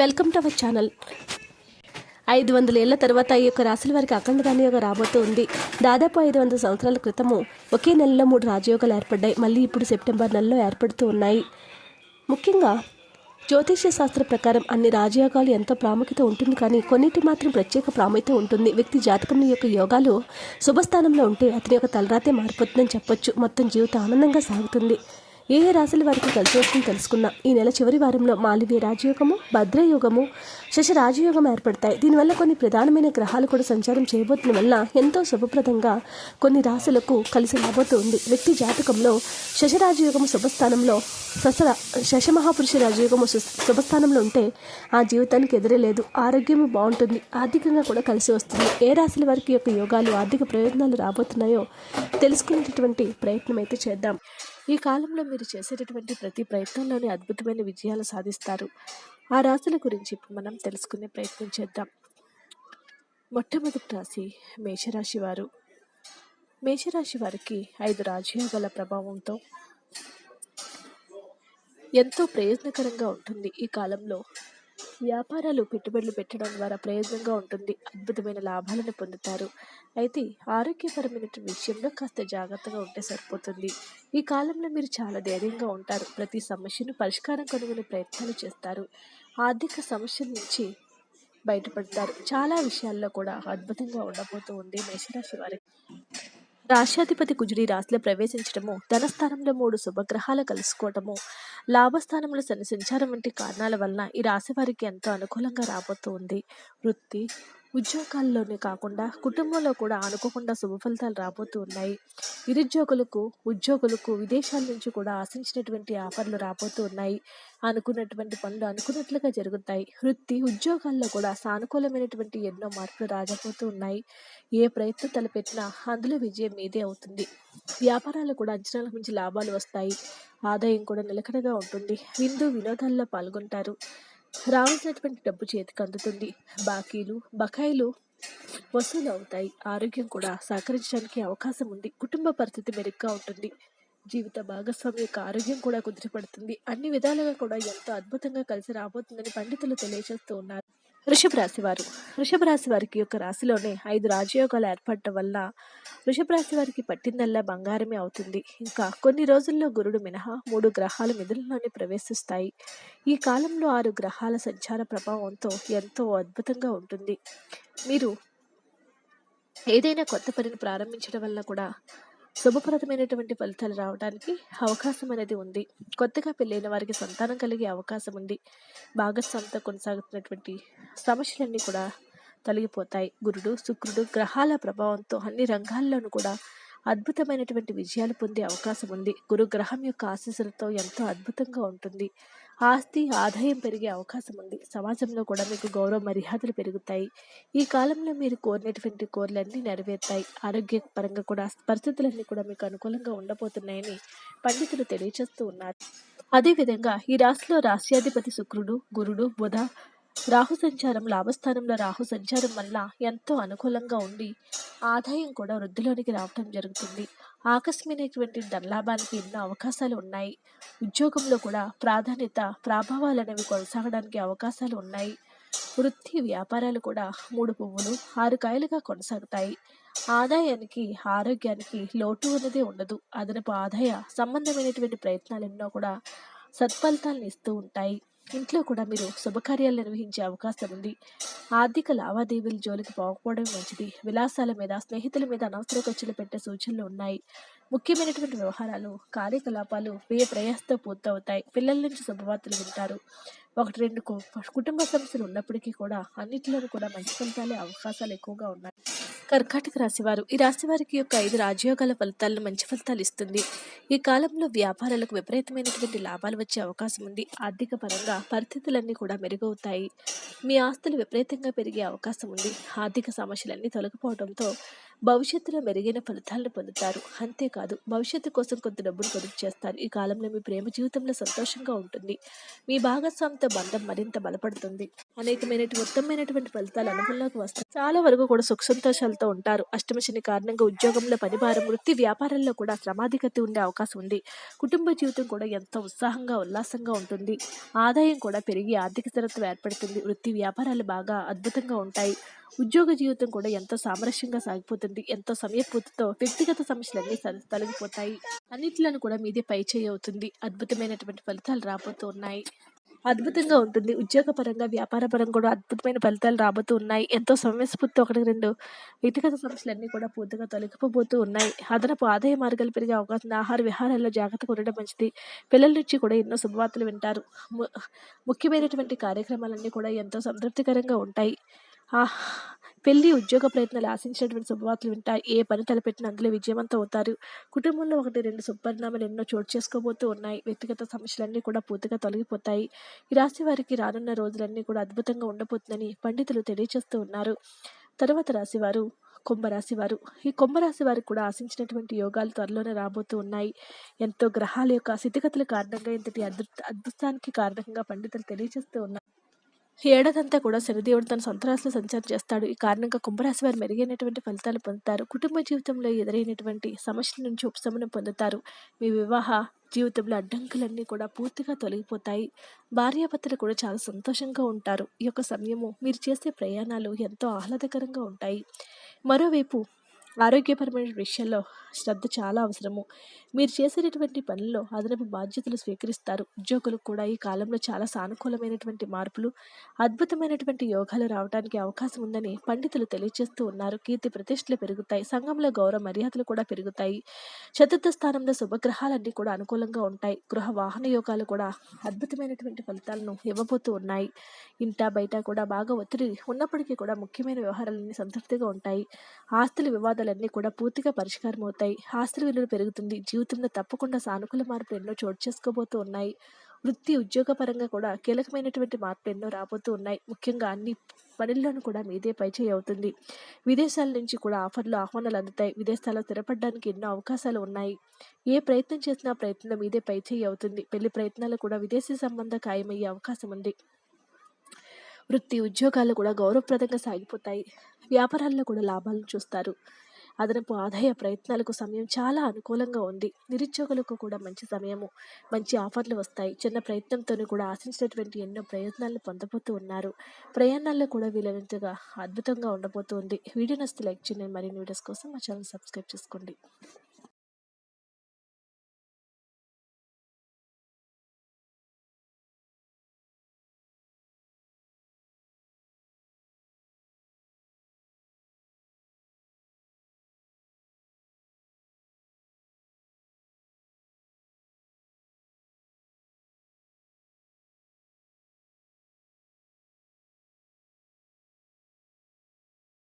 Welcome to our channel. ఐదు వందల ఏళ్ళ తర్వాత ఈ యొక్క రాశుల వారికి అఖండ ధాన్యయోగం రాబోతూ ఉంది దాదాపు ఐదు వందల సంవత్సరాల క్రితము ఒకే నెలలో మూడు రాజయోగాలు ఏర్పడ్డాయి. మళ్ళీ ఇప్పుడు సెప్టెంబర్ నెలలో ఏర్పడుతూ ఉన్నాయి. ముఖ్యంగా జ్యోతిష్య శాస్త్ర ప్రకారం అన్ని రాజయోగాలు ఎంతో ప్రాముఖ్యత ఉంటుంది. కానీ కొన్నిటి మాత్రం ప్రత్యేక ప్రాముఖ్యత ఉంటుంది. వ్యక్తి జాతకం యొక్క యోగాలు శుభస్థానంలో ఉంటే అతని యొక్క తలరాతే మారిపోతుందని చెప్పొచ్చు. మొత్తం జీవితం ఆనందంగా సాగుతుంది. ఏ ఏ రాశుల వారికి కలిసి వస్తుందో తెలుసుకుందాం. ఈ నెల చివరి వారంలో మాలివ్య రాజయోగము భద్రయోగము శశ రాజయోగం ఏర్పడతాయి. దీనివల్ల కొన్ని ప్రధానమైన గ్రహాలు కూడా సంచారం చేయబోతున్న వల్ల ఎంతో శుభప్రదంగా కొన్ని రాశులకు కలిసి రాబోతుంది. వ్యక్తి జాతకంలో శశరాజయోగము శుభస్థానంలో శశ శశమహాపురుష రాజయోగము శుభస్థానంలో ఉంటే ఆ జీవితానికి ఎదురే లేదు ఆరోగ్యము బాగుంటుంది. ఆర్థికంగా కూడా కలిసి వస్తుంది. ఏ రాశుల వారికి యొక్క యోగాలు ఆర్థిక ప్రయోజనాలు రాబోతున్నాయో తెలుసుకునేటటువంటి ప్రయత్నం అయితే చేద్దాం. ఈ కాలంలో మీరు చేసేటటువంటి ప్రతి ప్రయత్నంలోనే అద్భుతమైన విజయాలు సాధిస్తారు. ఆ రాశుల గురించి ఇప్పుడు మనం తెలుసుకునే ప్రయత్నం చేద్దాం. మొట్టమొదటి రాశి మేషరాశి వారు. మేషరాశి వారికి ఐదు రాజయోగాల ప్రభావంతో ఎంతో ప్రయోజనకరంగా ఉంటుంది ఈ కాలంలో. వ్యాపారాలు పెట్టుబడులు పెట్టడం ద్వారా ప్రయోజనంగా ఉంటుంది. అద్భుతమైన లాభాలను పొందుతారు. అయితే ఆరోగ్యపరమైన విషయంలో కాస్త జాగ్రత్తగా ఉంటే సరిపోతుంది. ఈ కాలంలో మీరు చాలా ధైర్యంగా ఉంటారు. ప్రతి సమస్యను పరిష్కారం కనుగొనే ప్రయత్నాలు చేస్తారు. ఆర్థిక సమస్యల నుంచి బయటపడతారు. చాలా విషయాల్లో కూడా అద్భుతంగా ఉండబోతూ ఉంది మేషరాశి వారికి. రాష్ట్రాధిపతి కుజుడి రాశిలో ప్రవేశించడము ధనస్థానంలో మూడు శుభగ్రహాలు కలుసుకోవటము లాభస్థానంలో శని సంచారం వంటి కారణాల వలన ఈ రాశి వారికి ఎంతో అనుకూలంగా రాబోతూ ఉంది. వృత్తి ఉద్యోగాల్లోనే కాకుండా కుటుంబంలో కూడా అనుకోకుండా శుభ ఫలితాలు రాబోతూ ఉన్నాయి. నిరుద్యోగులకు ఉద్యోగులకు విదేశాల నుంచి కూడా ఆశించినటువంటి ఆఫర్లు రాబోతూ ఉన్నాయి. అనుకున్నటువంటి పనులు అనుకున్నట్లుగా జరుగుతాయి. వృత్తి ఉద్యోగాల్లో కూడా సానుకూలమైనటువంటి ఎన్నో మార్పులు రాజపోతూ ఉన్నాయి. ఏ ప్రయత్నం తలపెట్టినా అందులో విజయం మీదే అవుతుంది. వ్యాపారాలు కూడా అంచనాలకు మించి లాభాలు వస్తాయి. ఆదాయం కూడా నిలకడగా ఉంటుంది. విందు వినోదాల్లో పాల్గొంటారు. రావాల్సినటువంటి డబ్బు చేతికి అందుతుంది. బాకీలు బకాయిలు వసూలు అవుతాయి ఆరోగ్యం కూడా సహకరించడానికి అవకాశం ఉంది. కుటుంబ పరిస్థితి మెరుగ్గా ఉంటుంది. జీవిత భాగస్వామి యొక్క ఆరోగ్యం కూడా కుదిరిపడుతుంది అన్ని విధాలుగా కూడా ఎంతో అద్భుతంగా కలిసి రాబోతుందని పండితులు తెలియజేస్తూ ఉన్నారు. వృషభ రాశి వారు. వృషభ రాశి వారికి యొక్క రాశిలోనే ఐదు రాజయోగాలు ఏర్పడటం వల్ల వృషభ రాశి వారికి పట్టిందల్లా బంగారమే అవుతుంది. ఇంకా కొన్ని రోజుల్లో గురుడు మినహా మూడు గ్రహాలు మిథునంలోనే ప్రవేశిస్తాయి. ఈ కాలంలో ఆరు గ్రహాల సంచార ప్రభావంతో ఎంతో అద్భుతంగా ఉంటుంది. మీరు ఏదైనా కొత్త పనిని ప్రారంభించడం వల్ల కూడా శుభప్రదమైనటువంటి ఫలితాలు రావడానికి అవకాశం అనేది ఉంది. కొత్తగా పెళ్ళైన వారికి సంతానం కలిగే అవకాశం ఉంది. భాగస్వామితో కొనసాగుతున్నటువంటి సమస్యలన్నీ కూడా తొలగిపోతాయి. గురుడు శుక్రుడు గ్రహాల ప్రభావంతో అన్ని రంగాల్లోనూ కూడా అద్భుతమైనటువంటి విజయాలు పొందే అవకాశం ఉంది. గురు గ్రహం యొక్క ఆశీస్సులతో ఎంతో అద్భుతంగా ఉంటుంది. ఆస్తి ఆదాయం పెరిగే అవకాశం ఉంది. సమాజంలో కూడా మీకు గౌరవ మర్యాదలు పెరుగుతాయి. ఈ కాలంలో మీరు కోరినటువంటి కోరిలన్నీ నెరవేరుతాయి. ఆరోగ్యపరంగా కూడా పరిస్థితులన్నీ కూడా మీకు అనుకూలంగా ఉండబోతున్నాయని పండితులు తెలియజేస్తూ ఉన్నారు. అదేవిధంగా ఈ రాశిలో రాశ్యాధిపతి శుక్రుడు గురుడు బుధ రాహు సంచారం లాభస్థానంలో రాహు సంచారం వల్ల ఎంతో అనుకూలంగా ఉండి ఆదాయం కూడా వృద్ధిలోనికి రావటం జరుగుతుంది. ఆకస్మికమైనటువంటి ధనలాభానికి ఎన్నో అవకాశాలు ఉన్నాయి ఉద్యోగంలో కూడా ప్రాధాన్యత ప్రభావాలు అనేవి కొనసాగడానికి అవకాశాలు ఉన్నాయి వృత్తి వ్యాపారాలు కూడా మూడు పువ్వులు ఆరు కాయలుగా కొనసాగుతాయి. ఆదాయానికి ఆరోగ్యానికి లోటు అనేది ఉండదు. అదనపు ఆదాయ సంబంధమైనటువంటి ప్రయత్నాలు ఎన్నో కూడా సత్ఫలితాలను ఇస్తూ ఉంటాయి. ఇంట్లో కూడా మీరు శుభకార్యాలు నిర్వహించే అవకాశం ఉంది. ఆర్థిక లావాదేవీల జోలికి పోకపోవడం మంచిది. విలాసాల మీద స్నేహితుల మీద అనవసర ఖర్చులు పెట్టే సూచనలు ఉన్నాయి. ముఖ్యమైనటువంటి వ్యవహారాలు కార్యకలాపాలు వ్యయ ప్రయాసతో పూర్తవుతాయి. పిల్లల నుంచి శుభవార్తలు వింటారు. ఒకటి రెండు కుటుంబ సమస్యలు ఉన్నప్పటికీ కూడా అన్నిటిలోనూ కూడా మంచి ఫలితాలే అవకాశాలు ఎక్కువగా ఉన్నాయి. కర్కాటక రాశివారు. ఈ రాశి వారికి యొక్క ఐదు రాజయోగాల ఫలితాలను మంచి ఫలితాలు ఇస్తుంది. ఈ కాలంలో వ్యాపారాలకు విపరీతమైనటువంటి లాభాలు వచ్చే అవకాశం ఉంది. ఆర్థిక పరంగా పరిస్థితులన్నీ కూడా మెరుగవుతాయి. మీ ఆస్తులు విపరీతంగా పెరిగే అవకాశం ఉంది. ఆర్థిక సమస్యలన్నీ తొలగిపోవడంతో భవిష్యత్తులో మెరుగైన ఫలితాలను పొందుతారు. అంతేకాదు భవిష్యత్తు కోసం కొంత డబ్బును పొదుపు చేస్తారు. ఈ కాలంలో మీ ప్రేమ జీవితంలో సంతోషంగా ఉంటుంది. మీ భాగస్వామితో బంధం మరింత బలపడుతుంది. అనేకమైన ఉత్తమమైనటువంటి ఫలితాలు అనుభవంలోకి వస్తాయి. చాలా వరకు కూడా సుఖ సంతోషాలతో ఉంటారు. అష్టమ శని కారణంగా ఉద్యోగంలో పనిభారం వృత్తి వ్యాపారాల్లో కూడా శ్రమాధికత ఉండే అవకాశం ఉంది. కుటుంబ జీవితం కూడా ఎంతో ఉత్సాహంగా ఉల్లాసంగా ఉంటుంది. ఆదాయం కూడా పెరిగి ఆర్థిక స్థిరత్వం ఏర్పడుతుంది. వృత్తి వ్యాపారాలు బాగా అద్భుతంగా ఉంటాయి. ఉద్యోగ జీవితం కూడా ఎంతో సామరస్యంగా సాగిపోతుంది ఎంతో సమయపూర్తితో వ్యక్తిగత సమస్యలన్నీ తొలగిపోతాయి. అన్నిట్లను కూడా మీదే పై చేయి అవుతుంది. అద్భుతమైనటువంటి ఫలితాలు రాబోతూ ఉన్నాయి. అద్భుతంగా ఉంటుంది. ఉద్యోగపరంగా వ్యాపారపరంగా కూడా అద్భుతమైన ఫలితాలు రాబోతూ ఉన్నాయి. ఎంతో సమయస్ఫూర్తి ఒకటి రెండు వ్యక్తిగత సమస్యలన్నీ కూడా పూర్తిగా తొలగిపోబోతూ ఉన్నాయి. అదనపు ఆదాయ మార్గాలు పెరిగే అవకాశం ఆహార విహారాల్లో జాగ్రత్తగా ఉండడం మంచిది. పిల్లల నుంచి కూడా ఎన్నో శుభవార్తలు వింటారు. ము- ముఖ్యమైనటువంటి కార్యక్రమాలన్నీ కూడా ఎంతో సంతృప్తికరంగా ఉంటాయి. ఆ పెళ్ళి ఉద్యోగ ప్రయత్నాలు ఆశించినటువంటి శుభవార్తలు వింటారు. ఏ పని తలపెట్టిన అందులో విజయవంతం అవుతారు. కుటుంబంలో ఒకటి రెండు సుపరిణామాలు ఎన్నో చోటు చేసుకోబోతూ ఉన్నాయి. వ్యక్తిగత సమస్యలన్నీ కూడా పూర్తిగా తొలగిపోతాయి. ఈ రాశి వారికి రానున్న రోజులన్నీ కూడా అద్భుతంగా ఉండబోతుందని పండితులు తెలియజేస్తూ ఉన్నారు. తర్వాత రాశివారు కుంభరాశి వారు. ఈ కుంభరాశి వారికి కూడా ఆశించినటువంటి యోగాలు త్వరలోనే రాబోతూ ఉన్నాయి. ఎంతో గ్రహాల యొక్క స్థితిగతుల కారణంగా ఇంతటి అద్భుత అద్భుతానికి కారణంగా పండితులు తెలియజేస్తూ ఉన్నారు. ఈ ఏడాదంతా కూడా శనిదేవుడు తన సొంత రాశిలో సంచారం చేస్తాడు. ఈ కారణంగా కుంభరాశి వారు మెరుగైనటువంటి ఫలితాలు పొందుతారు. కుటుంబ జీవితంలో ఎదురైనటువంటి సమస్యల నుంచి ఉపశమనం పొందుతారు. మీ వివాహ జీవితంలో అడ్డంకులన్నీ కూడా పూర్తిగా తొలగిపోతాయి. భార్యాభర్తలు కూడా చాలా సంతోషంగా ఉంటారు. ఈ యొక్క సమయము మీరు చేసే ప్రయాణాలు ఎంతో ఆహ్లాదకరంగా ఉంటాయి. మరోవైపు ఆరోగ్యపరమైన విషయంలో శ్రద్ధ చాలా అవసరము. మీరు చేసేటటువంటి పనుల్లో అదనపు బాధ్యతలు స్వీకరిస్తారు. ఉద్యోగులకు కూడా ఈ కాలంలో చాలా సానుకూలమైనటువంటి మార్పులు అద్భుతమైనటువంటి యోగాలు రావడానికి అవకాశం ఉందని పండితులు తెలియజేస్తూ ఉన్నారు. కీర్తి ప్రతిష్టలు పెరుగుతాయి. సంఘంలో గౌరవ మర్యాదలు కూడా పెరుగుతాయి. చతుర్థ స్థానంలో శుభగ్రహాలన్నీ కూడా అనుకూలంగా ఉంటాయి. గృహ వాహన యోగాలు కూడా అద్భుతమైనటువంటి ఫలితాలను ఇవ్వబోతూ ఉన్నాయి. ఇంట బయట కూడా బాగా ఒత్తిడి ఉన్నప్పటికీ కూడా ముఖ్యమైన వ్యవహారాలన్నీ సంతృప్తిగా ఉంటాయి. ఆస్తుల వివాదాలన్నీ కూడా పూర్తిగా పరిష్కారం అవుతాయి ఆస్తుల విలువ పెరుగుతుంది. జీవితంలో తప్పకుండా సానుకూల మార్పులు ఎన్నో చోటు చేసుకోబోతూ ఉన్నాయి. వృత్తి ఉద్యోగపరంగా కూడా కీలకమైనటువంటి మార్పులు ఎన్నో రాబోతూ ఉన్నాయి. ముఖ్యంగా అన్ని పనుల్లోనూ కూడా మీదే పైచేయి అవుతుంది. విదేశాల నుంచి కూడా ఆఫర్లు ఆహ్వానాలు అందుతాయి. విదేశాల్లో స్థిరపడడానికి ఎన్నో అవకాశాలు ఉన్నాయి. ఏ ప్రయత్నం చేసినా ప్రయత్నం ప్రయత్నంలో మీదే పైచేయి అవుతుంది. పెళ్ళి ప్రయత్నాలు కూడా విదేశీ సంబంధ ఖాయమయ్యే అవకాశం ఉంది. వృత్తి ఉద్యోగాలు కూడా గౌరవప్రదంగా సాగిపోతాయి. వ్యాపారాల్లో కూడా లాభాలను చూస్తారు. అదనపు ఆదాయ ప్రయత్నాలకు సమయం చాలా అనుకూలంగా ఉంది. నిరుద్యోగులకు కూడా మంచి సమయము మంచి ఆఫర్లు వస్తాయి. చిన్న ప్రయత్నంతో కూడా ఆశించినటువంటి ఎన్నో ప్రయోజనాలను పొందబోతూ ఉన్నారు. ప్రయాణాల్లో కూడా వీలైనంతగా అద్భుతంగా ఉండబోతుంది వీడియో నస్తే లైక్ చేయండి. మరిన్ని వీడియోస్ కోసం మా ఛానల్ సబ్స్క్రైబ్ చేసుకోండి.